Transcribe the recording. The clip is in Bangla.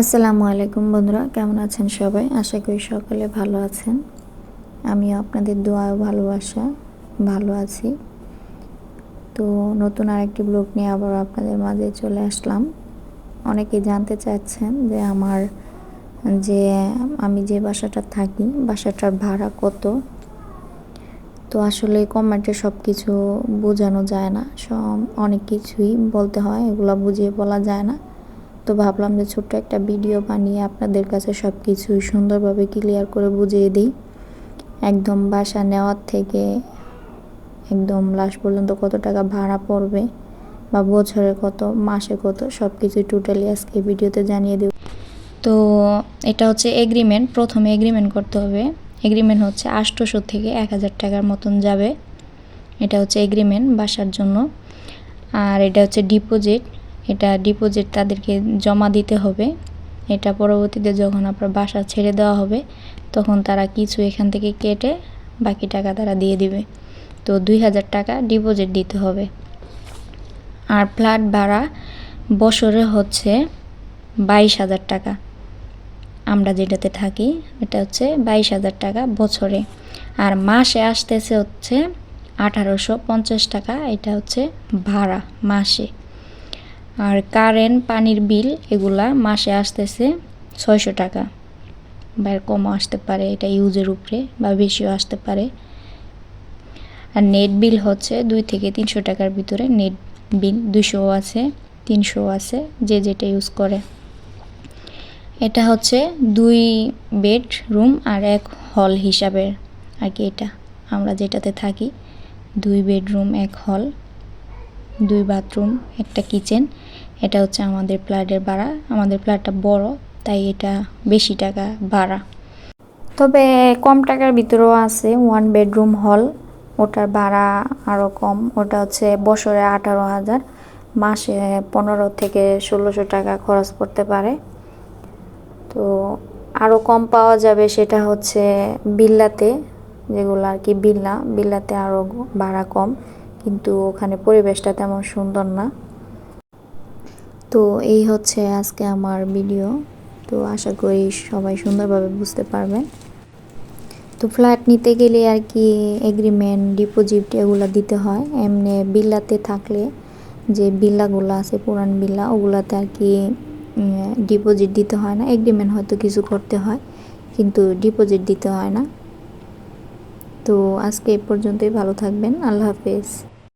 আসসালামু আলাইকুম বন্ধুরা, কেমন আছেন সবাই? আশা করি সকলে ভালো আছেন। আমিও আপনাদের দোয়া ভালোবাসা ভালো আছি। তো নতুন আরেকটি ব্লগ নিয়ে আবার আপনাদের মাঝে চলে আসলাম। অনেকেই জানতে চাচ্ছেন যে আমার যে, আমি যে বাসাটা থাকি, বাসাটার ভাড়া কত? তো আসলে কমেন্টে সব কিছু বোঝানো যায় না। সব অনেক কিছুই বলতে হয়, এগুলো বুঝিয়ে বলা যায় না। তো ভাবলাম যে ছোট্ট একটা ভিডিও বানিয়ে আপনাদের কাছে সব কিছু সুন্দরভাবে ক্লিয়ার করে বুঝিয়ে দিই। একদম বাসা নেওয়ার থেকে একদম লাস্ট পর্যন্ত কত টাকা ভাড়া পড়বে বা বছরে কত, মাসে কত সব কিছু টোটালি আজকে ভিডিওতে জানিয়ে দেব। তো এটা হচ্ছে এগ্রিমেন্ট প্রথমে এগ্রিমেন্ট করতে হবে। এগ্রিমেন্ট হচ্ছে আটশোশো থেকে এক হাজার টাকার মতন যাবে। এটা হচ্ছে এগ্রিমেন্ট বাসার জন্য। আর এটা হচ্ছে ডিপোজিট এটা ডিপোজিট তাদেরকে জমা দিতে হবে। এটা পরবর্তীতে যখন আপনার বাসা ছেড়ে দেওয়া হবে, তখন তারা কিছু এখান থেকে কেটে বাকি টাকা তারা দিয়ে দিবে। তো দুই হাজার টাকা ডিপোজিট দিতে হবে। আর ফ্ল্যাট ভাড়া বছরে হচ্ছে বাইশ হাজার টাকা। আমরা যেটাতে থাকি, এটা হচ্ছে বাইশ হাজার টাকা বছরে। আর মাসে আসতেছে হচ্ছে আঠারোশো পঞ্চাশ টাকা, এটা হচ্ছে ভাড়া মাসে। আর কারেন্ট পানির বিল এগুলা মাসে আসতেছে ছয়শো টাকা। বা কমও আসতে পারে, এটা ইউজের উপরে বা বেশিও আসতে পারে। আর নেট বিল হচ্ছে দুই থেকে তিনশো টাকার ভিতরে নেট বিল দুশোও আছে, তিনশোও আছে, যে যেটা ইউজ করে। এটা হচ্ছে দুই বেড রুম আর এক হল হিসাবে আর কি এটা। আমরা যেটাতে থাকি, দুই বেডরুম এক হল দুই বাথরুম, একটা কিচেন। এটা হচ্ছে আমাদের ফ্ল্যাটের ভাড়া। আমাদের ফ্ল্যাটটা বড়, তাই এটা বেশি টাকা ভাড়া। তবে কম টাকার ভিতরেও আছে ওয়ান বেডরুম হল ওটার ভাড়া আরও কম। ওটা হচ্ছে বছরে আঠারো হাজার। মাসে পনেরো থেকে ষোলোশো টাকা খরচ করতে পারে। তো আরও কম পাওয়া যাবে সেটা হচ্ছে বিল্লাতে, যেগুলো আর কি বিল্লা। বিল্লাতে আরও ভাড়া কম। কিন্তু ওখানে পরিবেশটা তেমন সুন্দর না। তো এই হচ্ছে আজকে আমার ভিডিও। তো আশা করি সবাই সুন্দরভাবে বুঝতে পারবেন। তো ফ্ল্যাট নিতে গেলে আর কি এগ্রিমেন্ট ডিপোজিট এগুলো দিতে হয়। এমনি বিল্লাতে থাকলে যে বিল্লাগুলো আছে, পুরান বিল্লা, ওগুলাতে আর কি ডিপোজিট দিতে হয় না। এগ্রিমেন্ট হয়তো কিছু করতে হয়, কিন্তু ডিপোজিট দিতে হয় না। তো আজকে এ পর্যন্তই। ভালো থাকবেন। আল্লাহ হাফেজ।